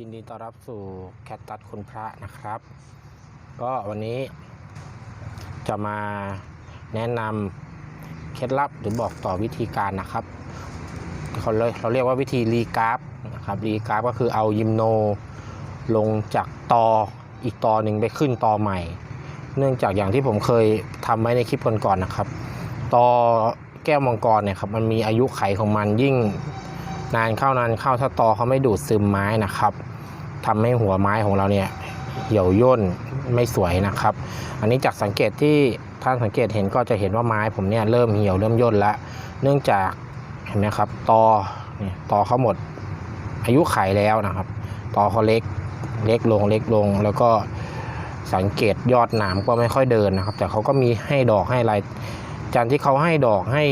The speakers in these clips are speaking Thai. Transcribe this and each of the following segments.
ยินดีต้อนรับสู่แคทตัดคุณพระนะครับ ก็วันนี้จะมาแนะนำเคล็ดลับหรือบอกต่อวิธีการนะครับเขาเลยเราเรียกว่าวิธีรีกราฟนะครับรีกราฟก็คือเอายิมโนลงจากตออีกตอหนึ่งไปขึ้นตอใหม่ เนื่องจากอย่างที่ผมเคยทำไว้ในคลิปก่อนๆนะครับ ตอแก้วมังกรเนี่ยครับมันมีอายุไขของมันยิ่ง นานเข้านานเข้าถ้าตอเขาไม่ดูดซึมไม้นะครับทำให้หัวไม้ของเราเนี่ยเหี่ยวย่นไม่สวยนะครับ อันนี้จากสังเกตที่ท่านสังเกตเห็นก็จะเห็นว่าไม้ผมเนี่ยเริ่มเหี่ยวเริ่มย่นแล้วเนื่องจากเห็นไหมครับตอเนี่ยตอเขาหมดอายุไขแล้วนะครับ ตอเขาเล็กเล็กลงเล็กลง แล้วก็สังเกตยอดหนามก็ไม่ค่อยเดินนะครับ แต่เขาก็มีให้ดอกให้อะไรจานที่เขาให้ดอกให้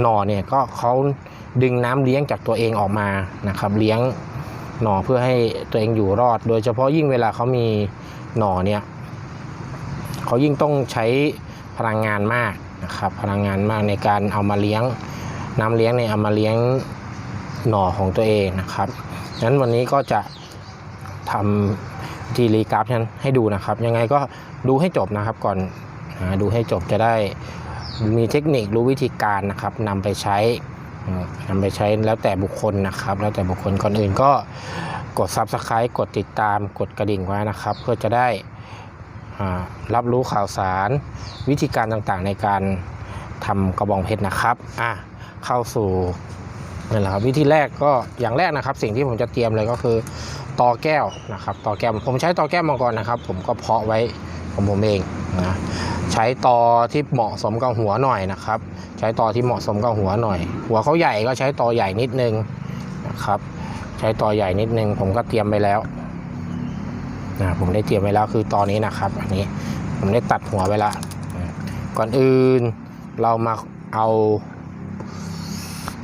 หน่อเนี่ยก็เขา ดึงน้ำเลี้ยงจากตัวเองออกมานะครับเลี้ยงหน่อเพื่อให้ตัวเองอยู่รอด โดยเฉพาะยิ่งเวลาเขามีหน่อเนี่ยเขายิ่งต้องใช้พลังงานมากนะครับพลังงานมากในการเอามาเลี้ยงน้ำเลี้ยงเนี่ยเอามาเลี้ยงหน่อของตัวเองนะครับงั้นวันนี้ก็จะทำทีรีกราฟนั้นให้ดูนะครับ ยังไงก็ดูให้จบนะครับก่อนดูให้จบจะได้มีเทคนิครู้วิธีการนะครับนำไปใช้ นำไปใช้แล้วแต่บุคคลนะครับ แล้วแต่บุคคลคนอื่นก็กด Subscribe กดติดตามกดกระดิ่งไว้นะครับ เพื่อจะได้รับรู้ข่าวสารวิธีการต่างๆในการทำกระบองเพชรนะครับอะเข้าสู่นั่นแหละครับวิธีแรกก็อย่างแรกนะครับ สิ่งที่ผมจะเตรียมเลยก็คือตอแก้วนะครับตอแก้วผมใช้ตอแก้วมังกรนะครับ ผมก็เพาะไว้ ของผมเองนะใช้ตอที่เหมาะสมกับหัวหน่อยนะครับ ใช้ตอที่เหมาะสมกับหัวหน่อย หัวเขาใหญ่ก็ใช้ตอใหญ่นิดนึงนะครับ ใช้ตอใหญ่นิดนึง ผมก็เตรียมไปแล้วนะผมได้เตรียมไว้แล้วคือตอนนี้นะครับอันนี้ผมได้ตัดหัวไว้ละก่อนอื่นเรามาเอา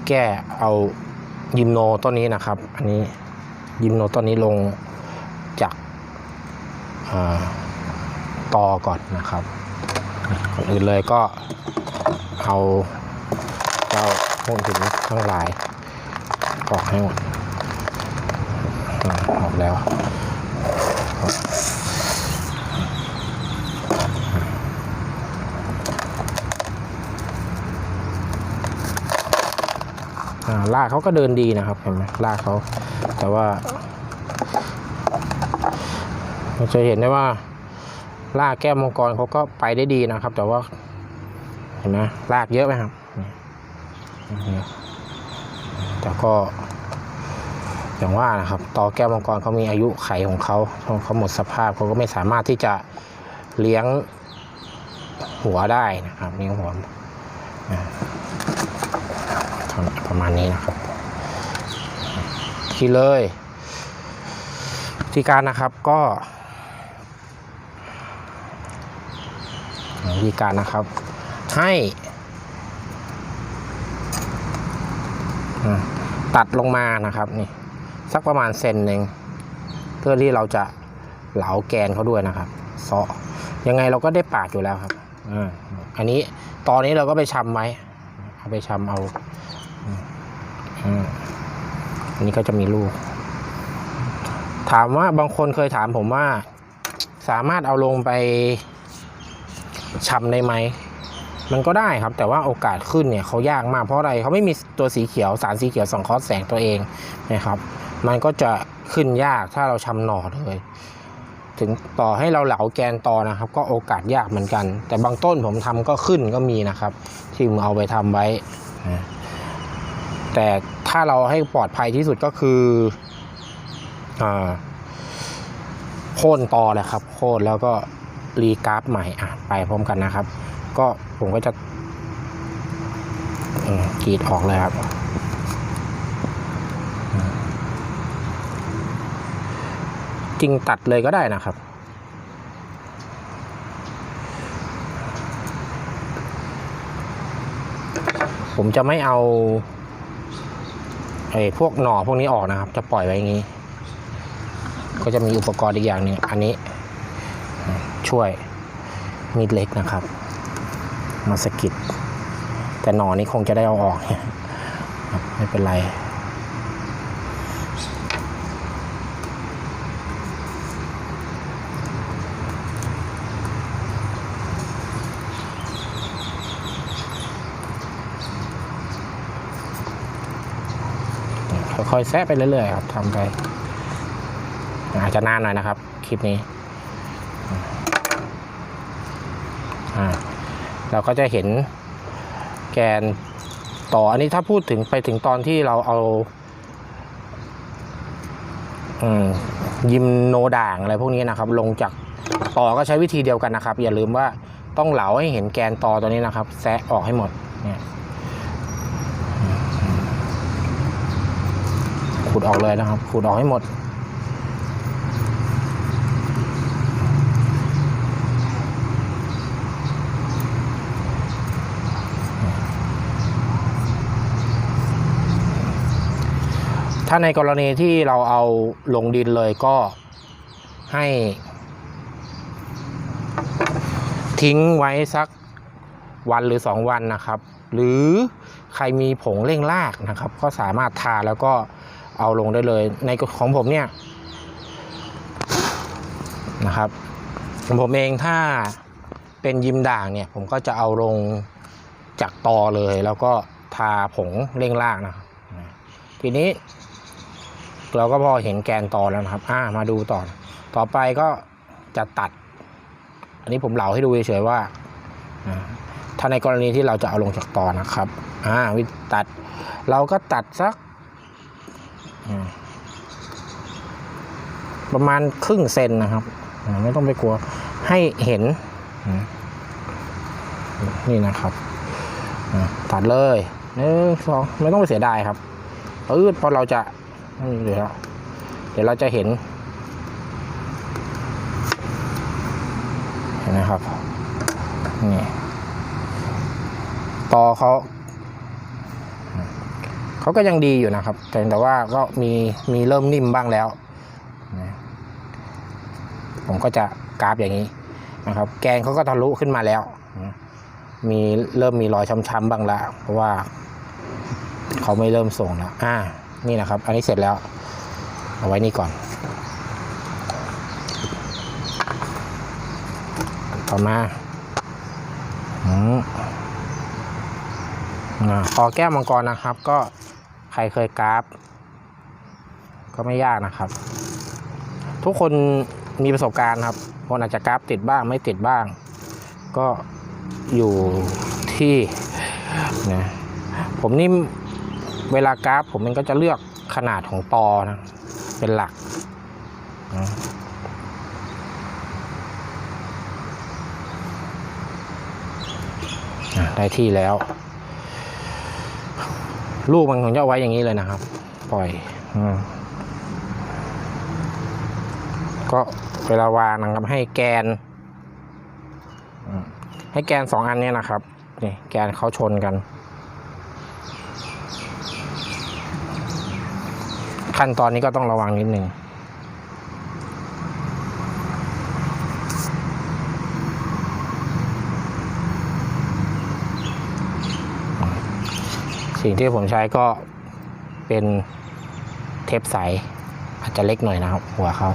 แก้เอายิมโนต้นนี้นะครับ อันนี้ยิมโนต้นนี้ลงจากอ่า ตอก่อนนะครับก่อนอื่นเลยก็เอาเจ้าพวกหินทั้งหลายออกให้หมดออกแล้วลากเขาก็เดินดีนะครับเห็นไหมลากเขาแต่ว่าเราจะเห็นได้ว่า ลากแก้วมังกรเขาก็ไปได้ดีนะครับ แต่ว่าเห็นไหมลากเยอะไหมครับแต่ก็อย่างว่านะครับตอแก้วมังกรเขามีอายุไขของเขาเขาหมดสภาพเขาก็ไม่สามารถที่จะเลี้ยงหัวได้นะครับเลี้ยงหัวประมาณนี้นะครับที่เลย ที่การนะครับก็ วิธีการนะครับ ให้ตัดลงมานะครับนี่สักประมาณเซนหนึ่งเพื่อที่เราจะเหลาแกนเขาด้วยนะครับเซาะยังไงเราก็ได้ปาดอยู่แล้วครับอันนี้ตอนนี้เราก็ไปชำไว้เอาไปชำเอาอันนี้ก็จะมีลูก ถามว่าบางคนเคยถามผมว่า สามารถเอาลงไป ชำได้ไหมมันก็ได้ครับ แต่ว่าโอกาสขึ้นเนี่ยเขายากมากเพราะอะไรเขาไม่มีตัวสีเขียวสารสีเขียวสังคราะห์แสงตัวเองนะครับมันก็จะขึ้นยากถ้าเราชำหน่อเลย ถึงต่อให้เราเหลาแกนตอนะครับ ก็โอกาสยากเหมือนกัน แต่บางต้นผมทำก็ขึ้นก็มีนะครับ ที่ผมเอาไปทำไว้ แต่ถ้าเราให้ปลอดภัยที่สุดก็คืออโค่นตอแหละครับ โค่นแล้วก็ รีกราฟใหม่อะไปพร้อมกันนะครับ ก็ผมก็จะกรีดออกเลยครับ จริงตัดเลยก็ได้นะครับ ผมจะไม่เอาไอ้พวกหน่อพวกนี้ออกนะครับ จะปล่อยไว้อย่างนี้ ก็จะมีอุปกรณ์อีกอย่างหนึงอันนี้ ช่วยมีดเล็กนะครับ มาสกิดแต่หนอนนี่คงจะได้เอาออกเนี่ยไม่เป็นไรค่อยๆแซะไปเรื่อยๆครับทำไปอาจจะนานหน่อยนะครับ คลิปนี้ เราก็จะเห็นแกนต่ออันนี้ถ้าพูดถึงไปถึงตอนที่เราเอาอยิมโนด่างอะไรพวกนี้นะครับ ลงจากต่อก็ใช้วิธีเดียวกันนะครับ อย่าลืมว่าต้องเหลาให้เห็นแกนต่อตัวนี้นะครับแซะออกให้หมดเนี่ยขูดออกเลยนะครับขูดออกให้หมด ถ้าในกรณีที่เราเอาลงดินเลยก็ให้ ทิ้งไว้สักวันหรือสองวันนะครับ หรือใครมีผงเร่งรากนะครับ ก็สามารถทาแล้วก็เอาลงได้เลย ในของผมเนี่ยนะครับของผมเองถ้าเป็นยิมด่างเนี่ย ผมก็จะเอาลงจากตอเลย แล้วก็ทาผงเร่งรากนะครับทีนี้ เราก็พอเห็นแกนตอแล้วนะครับ อ่า มาดูต่อ ต่อไปก็จะตัด อันนี้ผมเหลาให้ดูเฉยๆว่า ถ้าในกรณีที่เราจะเอาลงจากตอนะครับ อ่า วิตัด เราก็ตัดสัก ประมาณครึ่งเซนนะครับ ไม่ต้องไปกลัว ให้เห็น นี่นะครับ ตัดเลยหนึ่งสองไม่ต้องไปเสียดายครับปื๊ดพอเราจะ เดี๋ยวเดี๋ยวเราจะเห็นเห็นไหมครับนี่ตอเขาเขาก็ยังดีอยู่นะครับแต่แต่ว่าก็มีมีเริ่มนิ่มบ้างแล้วผมก็จะกราฟอย่างนี้นะครับ แกนเขาก็ทะลุขึ้นมาแล้ว มีเริ่มมีรอยช้ำๆบ้างแล้วเพราะว่าเขาไม่เริ่มส่งแล้วอ่า นี่นะครับ อันนี้เสร็จแล้ว เอาไว้นี่ก่อน ต่อมาอืมอ่าคอแก้มังกรนะครับ ก็ใครเคยกราฟ ก็ไม่ยากนะครับ ทุกคนมีประสบการณ์ครับคนอาจจะกราฟติดบ้างไม่ติดบ้าง ก็อยู่ที่นะผมนี่ เวลากราฟผมมันก็จะเลือกขนาดของตอนะ เป็นหลักนะอะได้ที่แล้ว ลูกมันผมจะไว้อย่างนี้เลยนะครับ ปล่อยอก็เวลาวางนะครับให้แกน ให้แกนสองอันเนี้ยนะครับ นี่แกนเขาชนกัน ขั้นตอนนี้ก็ต้องระวังนิดนึงสิ่งที่ผมใช้ก็เป็นเทปใสอาจจะเล็กหน่อยนะครับ หัวเขา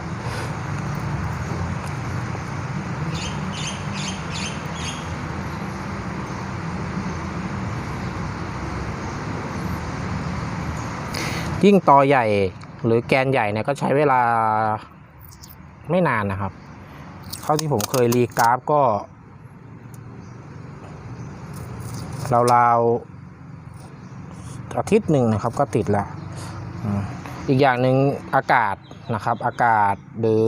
ยิ่งตอใหญ่หรือแกนใหญ่เนี่ยก็ใช้เวลาไม่นานนะครับ เท่าที่ผมเคยรีกราฟก็ราวๆอาทิตย์หนึ่งนะครับก็ติดแล้วอีกอย่างหนึ่งอากาศนะครับ อากาศหรือ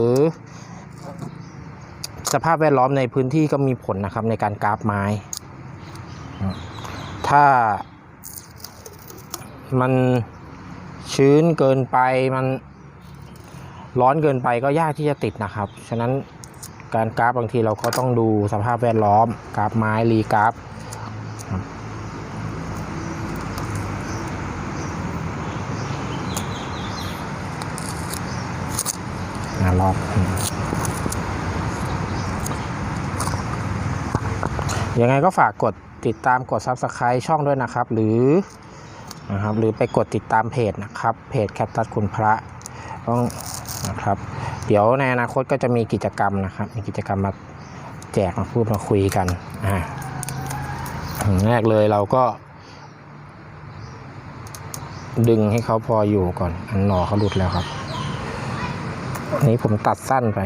สภาพแวดล้อมในพื้นที่ก็มีผลนะครับในการกราฟไม้ ถ้ามัน ชื้นเกินไปมันร้อนเกินไปก็ยากที่จะติดนะครับ ฉะนั้นการกราฟบางทีเราก็ต้องดูสภาพแวดล้อม กราฟไม้รีกราฟครับอะรอบยังไงก็ฝากกดติดตามกด Subscribe ช่องด้วยนะครับ หรือ นะครับ หรือไปกดติดตามเพจนะครับ เพจแคปตัสคุณพระต้องนะครับ เดี๋ยวในอนาคตก็จะมีกิจกรรมนะครับ มีกิจกรรมมาแจกมาพูดมาคุยกันอ่าแรกเลยเราก็ ดึงให้เขาพออยู่ก่อน อันหนอเขาหลุดแล้วครับอันนี้ผมตัดสั้นไป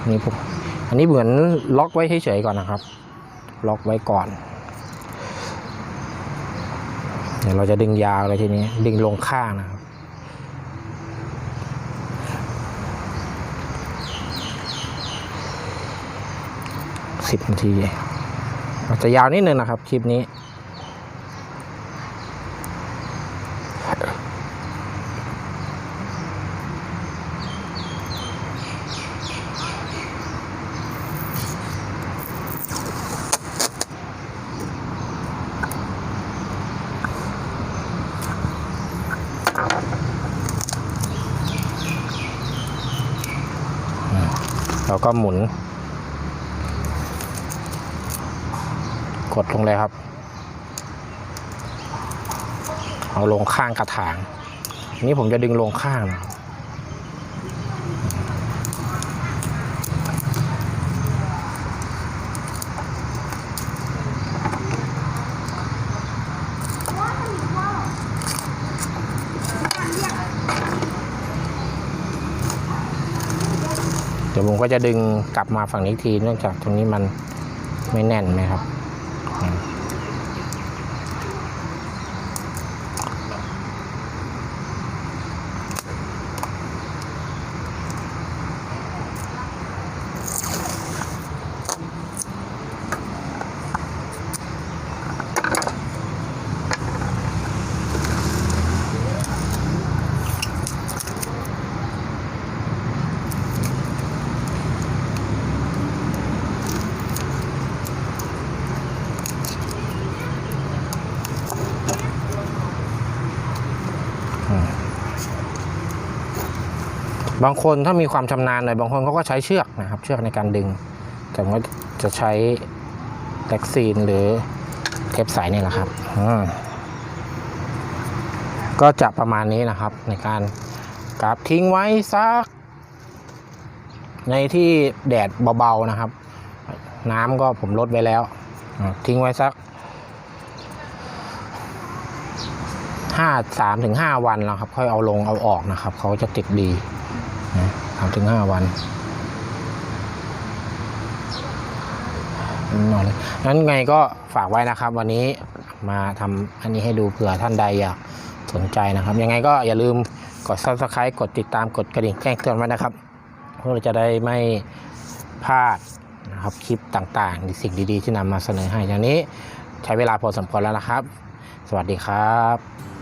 อันนี้ผมอันนี้เหมือนล็อกไว้เฉยๆก่อนนะครับ ล็อกไว้ก่อนเดี๋ยวเราจะดึงยาวเลยทีนี้ ดึงลงข้างนะครับสิบนาทีอาจจะยาวนิดนึงนะครับคลิปนี้ แล้วก็หมุน กดลงเลยครับ เอาลงข้างกระถาง นี้ผมจะดึงลงข้างนะครับ ผมก็จะดึงกลับมาฝั่งนี้ทีเนื่องจากตรงนี้มันไม่แน่นนะครับ บางคนถ้ามีความชำนาญหน่อยบางคนเขาก็ใช้เชือกนะครับ เชือกในการดึง แต่ผมก็จะใช้แล็กซีนหรือเทปใสนี่แหละครับก็จะประมาณนี้นะครับ ในการกราบทิ้งไว้สัก ในที่แดดเบาๆนะครับ น้ำก็ผมลดไว้แล้ว ทิ้งไว้สักห้าสามถึงห้าวันแล้วครับ ค่อยเอาลงเอาออกนะครับ เขาจะติดดี สามถึงห้าวันนอนเลยงั้นไงก็ฝากไว้นะครับ วันนี้มาทำอันนี้ให้ดูเผื่อท่านใดอยากสนใจนะครับ ยังไงก็อย่าลืมกด subscribe กดติดตามกดกระดิ่งแจ้งเตือนไว้นะครับเพื่อเราจะได้ไม่พลาดนะครับคลิปต่างๆหรือสิ่งดีๆ ที่นำมาเสนอให้อย่างนี้ใช้เวลาพอสมควรแล้วนะครับ สวัสดีครับ